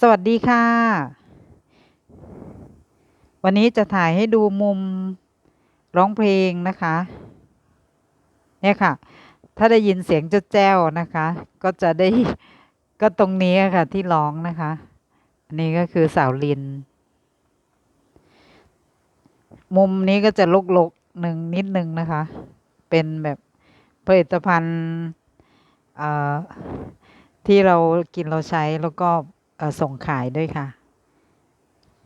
สวัสดีค่ะ วันนี้จะถ่ายให้ดูมุมร้องเพลงนะคะ เนี่ยค่ะ ถ้าได้ยินเสียงจ้าแจ้วนะคะ ก็จะได้ก็ตรงนี้ค่ะที่ร้องนะคะ อันนี้ก็คือสาวลิน มุมนี้ก็จะลกๆหนึ่งนิดนึงนะคะ เป็นแบบผลิตภัณฑ์เอ่อที่เรากินเราใช้แล้วก็ ส่งขายด้วยค่ะ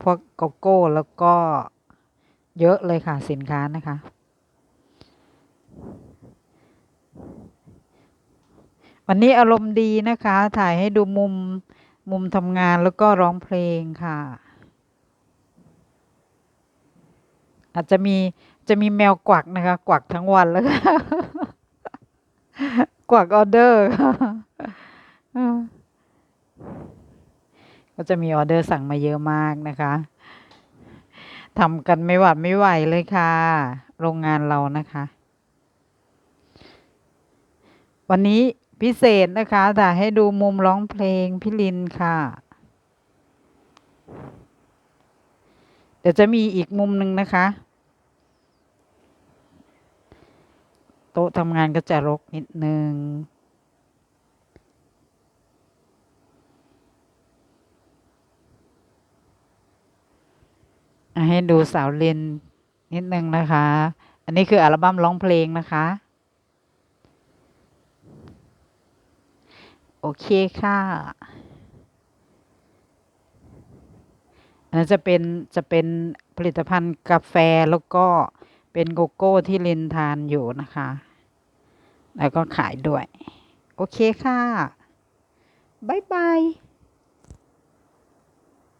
พวกโกโก้แล้วก็เยอะเลยค่ะสินค้านะคะ วันนี้อารมณ์ดีนะคะ ถ่ายให้ดูมุมมุมทำงานแล้วก็ร้องเพลงค่ะ อาจจะมีจะมีแมวกวักนะคะ กวักทั้งวันแล้วกวักออเดอร์ค่ะ ก็จะมีออเดอร์สั่งมาเยอะมากนะคะทำกันไม่หวัดไม่ไหวเลยค่ะ โรงงานเรานะคะ วันนี้พิเศษนะคะถ่ให้ดูมุมร้องเพลงพี่ลินค่ะ เดี๋ยวจะมีอีกมุมหนึ่งนะคะ โต๊ะทำงานก็จะรกนิดนึง ให้ดูสาวเรนนิดนึงนะคะ อันนี้คืออัลบั้มร้องเพลงนะคะ โอเคค่ะอันนั้นจะเป็นจะเป็นผลิตภัณฑ์กาแฟแล้วก็เป็นโกโก้ที่ลินทานอยู่นะคะ แล้วก็ขายด้วย โอเคค่ะ บ๊ายบาย